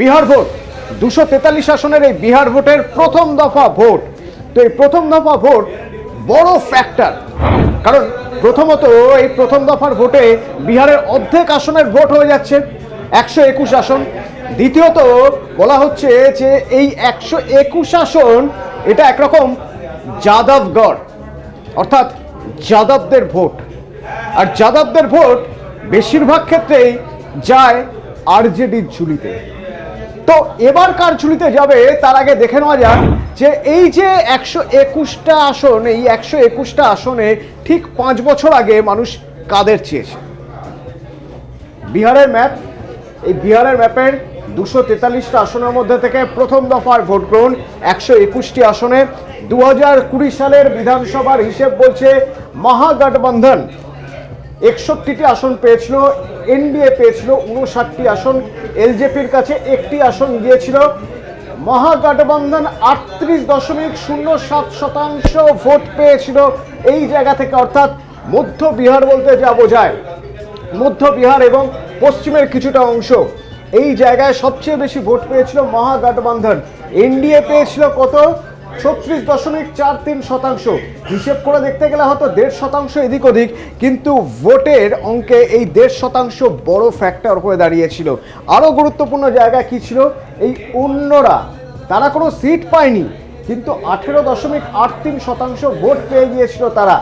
Bihar vote. দুশো তেতাল্লিশ আসনের এই বিহার ভোটের প্রথম দফা ভোট। তো এই প্রথম দফা ভোট বড় ফ্যাক্টর কারণ প্রথমত এই প্রথম দফার ভোটে বিহারের অর্ধেক আসনের ভোট হয়ে যাচ্ছে, একশো একুশ আসন। দ্বিতীয়ত বলা হচ্ছে যে এই একশো একুশ আসন এটা একরকম যাদবগড়, অর্থাৎ যাদবদের ভোট। আর যাদবদের ভোট বেশিরভাগ ক্ষেত্রেই যায় আরজেডির ঝুলিতে। তো এবার কার ঝুলিতে যাবে তার আগে দেখে নেওয়া যাক যে এই যে একশো একুশটা আসন, এই একশো একুশটা আসনে ঠিক পাঁচ বছর আগে মানুষ কাদের চেয়েছে? বিহারের ম্যাপ, এই বিহারের ম্যাপের দুশো তেতাল্লিশটা আসনের মধ্যে থেকে প্রথম দফার ভোট গ্রহণ একশো একুশটি আসনে। দু হাজার কুড়ি সালের বিধানসভার হিসেব বলছে মহাগঠবন্ধন। একষট্টিটি আসন পেয়েছিল এনডিএ পেয়েছিল উনষাটটি আসন এলজেপির কাছে একটি আসন গিয়েছিল। মহাগঠবন্ধন আটত্রিশ দশমিক শূন্য সাত শতাংশ ভোট পেয়েছিল এই জায়গা থেকে, অর্থাৎ মধ্য বিহার বলতে যা বোঝায়। মধ্য বিহার এবং পশ্চিমের কিছুটা অংশ। এই জায়গায় সবচেয়ে বেশি ভোট পেয়েছিল মহাগঠবন্ধন। এনডিএ পেয়েছিল কত? ছত্রিশ দশমিক চার তিন শতাংশ। হিসেব করে দেখতে গেলে হয়তো দেড় শতাংশ এদিক ওদিক, কিন্তু ভোটের অঙ্কে এই দেড় শতাংশ বড় ফ্যাক্টর হয়ে দাঁড়িয়েছিল। আরও গুরুত্বপূর্ণ জায়গা কি ছিল? এই অন্যরা, তারা কোনো সিট পায়নি, কিন্তু আঠেরো দশমিক আট তিন শতাংশ ভোট পেয়ে গিয়েছিল তারা।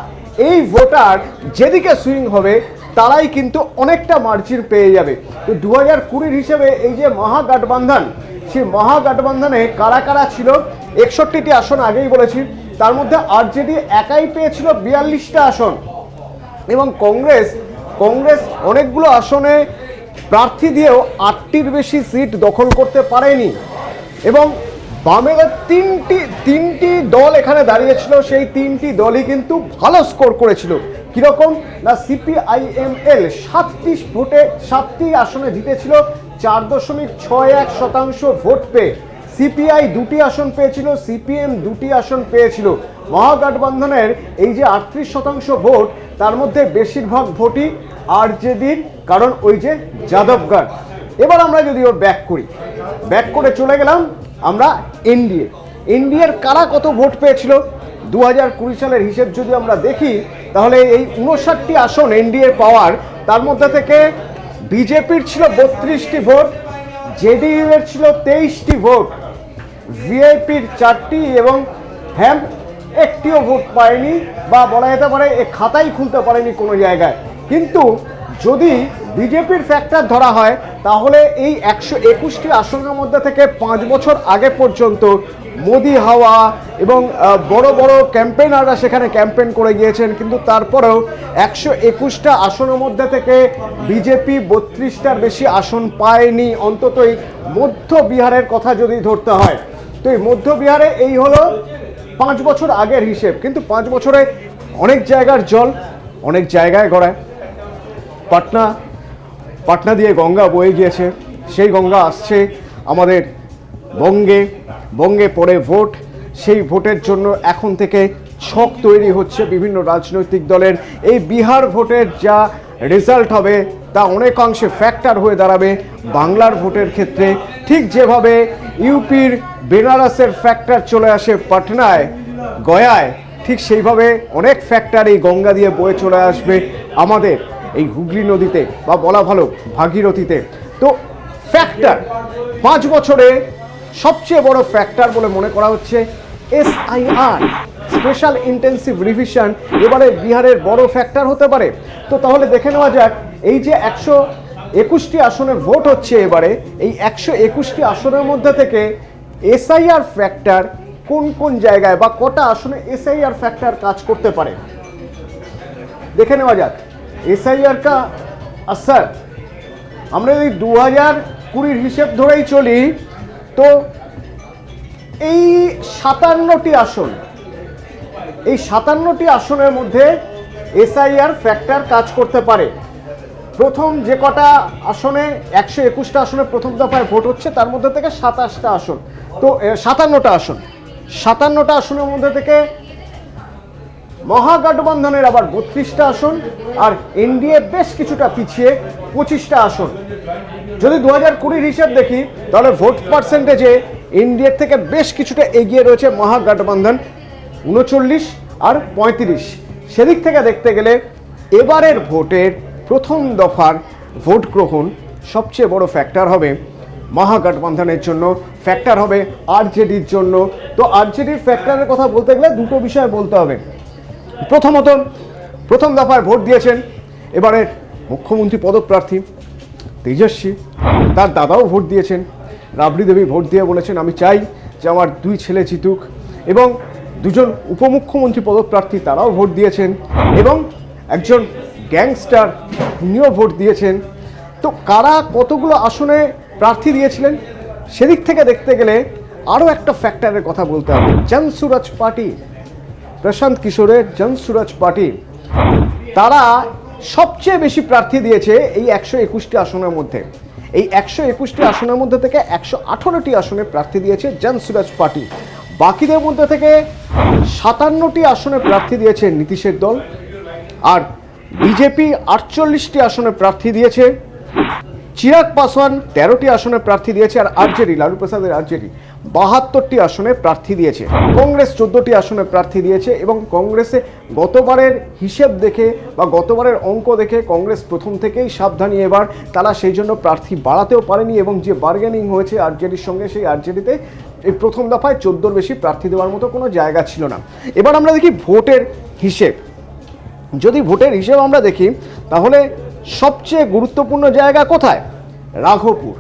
এই ভোটার যেদিকে সুইং হবে, তারাই কিন্তু অনেকটা মার্জিন পেয়ে যাবে। তো দু হাজার কুড়ির হিসেবে এই যে মহাগঠবন্ধন, সেই মহাগঠবন্ধনে কারা কারা ছিল? একষট্টিটি আসন আগেই বলেছি। তার মধ্যে আরজেডি একাই পেয়েছিল বিয়াল্লিশটা আসন। এবং কংগ্রেস কংগ্রেস অনেকগুলো আসনে প্রার্থী দিয়েও আটটির বেশি সিট দখল করতে পারেনি। এবং বামেরা তিনটি তিনটি দল এখানে দাঁড়িয়েছিল, সেই তিনটি দলই কিন্তু ভালো স্কোর করেছিল। কীরকম? না, সিপিআইএমএল সাতটি ভোটে সাতটি আসনে জিতেছিল, চার দশমিক ছয় এক শতাংশ ভোট পেয়ে। সিপিআই দুটি আসন পেয়েছিল, সিপিএম দুটি আসন পেয়েছিল। মহাগঠবন্ধনের এই যে আটত্রিশ শতাংশ ভোট, তার মধ্যে বেশিরভাগ ভোটই আর আরজেডির, কারণ ওই যে যাদবগড়। এবার আমরা যদি ওর ব্যাক করি। ব্যাক করে চলে গেলাম আমরা এনডিএ। এনডিএর কারা কত ভোট পেয়েছিল? দু হাজার কুড়ি সালের হিসেব যদি আমরা দেখি, তাহলে এই উনষাটটি আসন এনডিএ পাওয়ার, তার মধ্যে থেকে বিজেপির ছিল বত্রিশটি ভোট, জেডিইউ এর ছিল তেইশটি ভোট। ভিআইপির চারটি এবং হ্যাম একটিও ভোট পায়নি বা বলা যেতে পারে এ খাতাই খুলতে পারেনি কোনো জায়গায়। কিন্তু যদি বিজেপির ফ্যাক্টর ধরা হয়, তাহলে এই একশো একুশটি আসনের মধ্যে থেকে পাঁচ বছর আগে পর্যন্ত মোদি হাওয়া এবং বড় বড় ক্যাম্পেনাররা সেখানে ক্যাম্পেন করে গিয়েছেন। কিন্তু তারপরেও একশো একুশটা আসনের মধ্যে থেকে বিজেপি বত্রিশটার বেশি আসন পায়নি। অন্ততই মধ্য বিহারের কথা যদি ধরতে হয় তো এই মধ্য বিহারে এই হলো পাঁচ বছর আগের হিসেব, কিন্তু পাঁচ বছরে অনেক জায়গার জল অনেক জায়গায় গড়ায়। পাটনা পাটনা দিয়ে গঙ্গা বয়ে গিয়েছে, সেই গঙ্গা আসছে আমাদের বঙ্গে বঙ্গে পড়ে ভোট, সেই ভোটের জন্য এখন থেকে ছক তৈরি হচ্ছে বিভিন্ন রাজনৈতিক দলের। এই বিহার ভোটের যা রেজাল্ট হবে, তা অনেকাংশে ফ্যাক্টর হয়ে দাঁড়াবে বাংলার ভোটের ক্ষেত্রে। ঠিক যেভাবে ইউপির বেনারসের ফ্যাক্টর চলে আসে পাটনায়, গয়ায়, ঠিক সেইভাবে অনেক ফ্যাক্টর এই গঙ্গা দিয়ে বয়ে চলে আসবে আমাদের এই হুগলি নদীতে বা বলা ভালো ভাগীরথীতে। তো ফ্যাক্টর পাঁচ বছরে সবচেয়ে বড় ফ্যাক্টর বলে মনে করা হচ্ছে এসআইআর স্পেশাল ইন্টেন্সিভ রিভিশন এবারে বিহারের বড় ফ্যাক্টর হতে পারে। তো তাহলে দেখে নেওয়া যাক, এই যে একশো একুশটি আসনে ভোট হচ্ছে এবারে। এই একশো একুশটি আসনের মধ্যে থেকে এসআইআর ফ্যাক্টর কোন কোন জায়গায় বা কটা আসনে এসআইআর ফ্যাক্টর কাজ করতে পারে? দেখে নেওয়া যাক। এসআইআর কা আসার আমরা যদি দু হাজার কুড়ির হিসেব ধরেই চলি, তো এই সাতান্নটি আসন, এই সাতান্নটি আসনের মধ্যে এসআইআর ফ্যাক্টর কাজ করতে পারে। প্রথম যে কটা আসনে, একশো একুশটা আসনে প্রথম দফায় ভোট হচ্ছে, তার মধ্যে থেকে সাতাশটা আসন। তো সাতান্নটা আসন। সাতান্নটা আসনের মধ্যে থেকে মহাগঠবন্ধনের আবার বত্রিশটা আসন, আর এনডিএ বেশ কিছুটা পিছিয়ে পঁচিশটা আসন। যদি দু হাজার কুড়ির হিসাব দেখি, তাহলে ভোট পার্সেন্টেজে ইন্ডিয়ার থেকে বেশ কিছুটা এগিয়ে রয়েছে মহাগঠবন্ধন, উনচল্লিশ আর পঁয়ত্রিশ। সেদিক থেকে দেখতে গেলে এবারের ভোটের প্রথম দফার ভোট গ্রহণ সবচেয়ে বড় ফ্যাক্টর হবে মহাগঠবন্ধনের জন্য। ফ্যাক্টর হবে আরজেডির জন্য। তো আরজেডির ফ্যাক্টরের কথা বলতে গেলে দুটো বিষয় বলতে হবে। প্রথমত, প্রথম দফায় ভোট দিয়েছেন এবারের মুখ্যমন্ত্রী পদপ্রার্থী তেজস্বী। তার দাদাও ভোট দিয়েছেন। রাবড়ি দেবী ভোট দিয়ে বলেছেন, আমি চাই যে আমার দুই ছেলে জিতুক। এবং দুজন উপমুখ্যমন্ত্রী পদপ্রার্থী তারাও ভোট দিয়েছেন। এবং একজন গ্যাংস্টার তিনিও ভোট দিয়েছেন। তো কারা কতগুলো আসনে প্রার্থী দিয়েছিলেন, সেদিক থেকে দেখতে গেলে আরও একটা ফ্যাক্টরের কথা বলতে হবে। জনসুরাজ পার্টি, প্রশান্ত কিশোরের জনসুরাজ পার্টি, তারা সবচেয়ে বেশি প্রার্থী দিয়েছে এই একশো একুশটি আসনের মধ্যে। এই একশো একুশটি আসনের মধ্যে থেকে একশো আঠারোটি আসনে প্রার্থী দিয়েছে জনসুরাজ পার্টি। বাকিদের মধ্যে থেকে সাতান্নটি আসনে প্রার্থী দিয়েছে নীতিশের দল। আর বিজেপি আটচল্লিশটি আসনে প্রার্থী দিয়েছে। চিরাগ পাসওয়ান তেরোটি আসনে প্রার্থী দিয়েছে আর আরজেডি লালু প্রসাদের আরজেডি বাহাত্তরটি আসনে প্রার্থী দিয়েছে। কংগ্রেস চোদ্দটি আসনে প্রার্থী দিয়েছে এবং কংগ্রেসে গতবারের হিসেব দেখে বা গতবারের অঙ্ক দেখে কংগ্রেস প্রথম থেকেই সাবধানী এবার। তারা সেই জন্য প্রার্থী বাড়াতেও পারেনি এবং যে বার্গেনিং হয়েছে আরজেডির সঙ্গে, সেই আরজেডিতে এই প্রথম দফায় চোদ্দোর বেশি প্রার্থী দেওয়ার মতো কোনো জায়গা ছিল না। এবার আমরা দেখি ভোটের হিসেব। যদি ভোটের হিসেব আমরা দেখি, তাহলে সবচেয়ে গুরুত্বপূর্ণ জায়গা কোথায়? রাঘবপুর।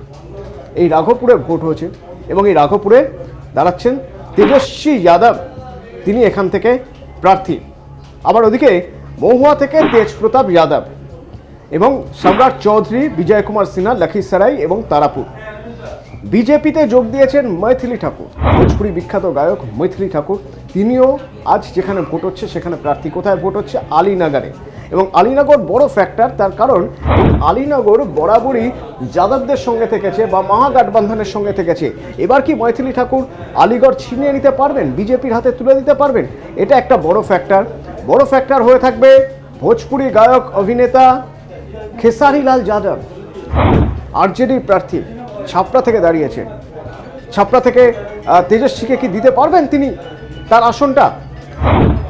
এই রাঘবপুরে ভোট হয়েছে এবং এই রাঘবপুরে দাঁড়াচ্ছেন তেজস্বী যাদব। তিনি এখান থেকে প্রার্থী। আবার ওদিকে মহুয়া থেকে তেজপ্রতাপ যাদব এবং সম্রাট চৌধুরী, বিজয় কুমার সিনহা লখিসরাই এবং তারাপুর। বিজেপিতে যোগ দিয়েছেন মৈথিলি ঠাকুর। ভোজপুরি বিখ্যাত গায়ক মৈথিলি ঠাকুর। তিনিও আজ যেখানে ভোট হচ্ছে, সেখানে প্রার্থী কোথায় ভোট হচ্ছে? আলীনগরে। এবং আলীনগর বড় ফ্যাক্টর তার কারণ আলীনগর বরাবরই যাদবদের সঙ্গে থেকেছে বা মহাগঠবন্ধনের সঙ্গে থেকেছে। এবার কি মৈথিলি ঠাকুর আলীগড় ছিনিয়ে নিতে পারবেন? বিজেপির হাতে তুলে দিতে পারবেন? এটা একটা বড় ফ্যাক্টর বড় ফ্যাক্টর হয়ে থাকবে ভোজপুরি গায়ক, অভিনেতা খেসারিলাল যাদব। আরজেডির প্রার্থী ছাপড়া থেকে দাঁড়িয়েছে। ছাপড়া থেকে তেজস্বীকে কি দিতে পারবেন তিনি? তার আসনটা।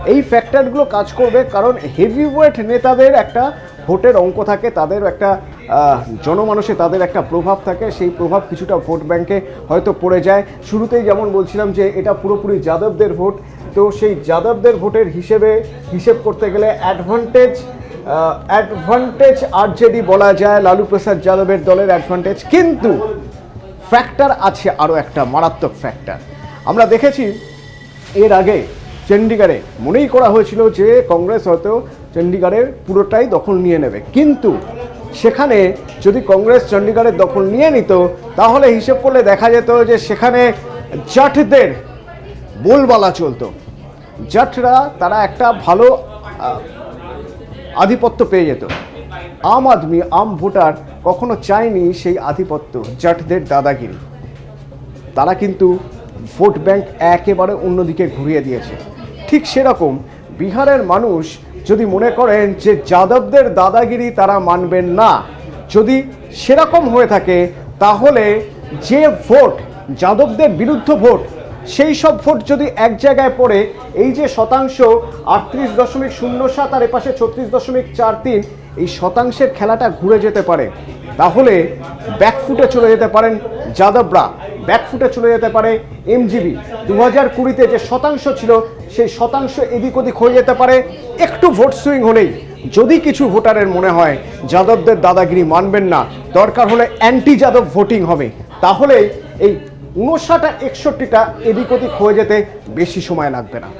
এই ফ্যাক্টরগুলো কাজ করবে কারণ হেভি ওয়েট নেতাদের একটা ভোটের অঙ্ক থাকে তাদের একটা আহ, জনমানসে তাদের একটা প্রভাব থাকে সেই প্রভাব কিছুটা ভোট ব্যাংকে হয়তো পড়ে যায়। শুরুতেই যেমন বলছিলাম যে এটা পুরোপুরি যাদবদের ভোট তো সেই যাদবদের ভোটের হিসেবে হিসেব করতে গেলে অ্যাডভান্টেজ অ্যাডভান্টেজ আর আরজেডি বলা যায় লালু প্রসাদ যাদবের দলের অ্যাডভান্টেজ কিন্তু ফ্যাক্টর আছে আরও একটা মারাত্মক ফ্যাক্টর আমরা দেখেছি এর আগে চণ্ডীগড়ে মনেই করা হয়েছিল যে কংগ্রেস হয়তো চণ্ডীগড়ের পুরোটাই দখল নিয়ে নেবে। কিন্তু সেখানে যদি কংগ্রেস চণ্ডীগড়ের দখল নিয়ে নিত, তাহলে হিসেব করলে দেখা যেত যে সেখানে জাটদের বোলবালা চলতো। জাটরা তারা একটা ভালো আধিপত্য পেয়ে যেত। আম আদমি, আম ভোটার কখনো চায়নি সেই আধিপত্য, জাটদের দাদাগিরি। তারা কিন্তু ভোট ব্যাংক একেবারে অন্যদিকে ঘুরিয়ে দিয়েছে। ঠিক সেরকম বিহারের মানুষ যদি মনে করেন যে যাদবদের দাদাগিরি তারা মানবেন না, যদি সেরকম হয়ে থাকে, তাহলে যে ভোট, যাদবদের বিরুদ্ধ ভোট, সেই সব ভোট যদি এক জায়গায় পড়ে, এই যে শতাংশ আটত্রিশ দশমিক শূন্য সাত আর এপাশে ছত্রিশ দশমিক চার তিন, এই শতাংশের খেলাটা ঘুরে যেতে পারে। তাহলে ব্যাকফুটে চলে যেতে পারেন যাদবরা। ব্যাকফুটে চলে যেতে পারে এমজিবি দু হাজার কুড়িতে যে শতাংশ ছিল, সেই শতাংশ এদিক ওদিক হয়ে যেতে পারে। একটু ভোট সুইং হলেই, যদি কিছু ভোটারের মনে হয়, যাদবদের দাদাগিরি মানবেন না। দরকার হলে অ্যান্টি যাদব ভোটিং হবে। তাহলে এই উনষাট একষট্টিটা এদিক ওদিক হয়ে যেতে বেশি সময় লাগবে না।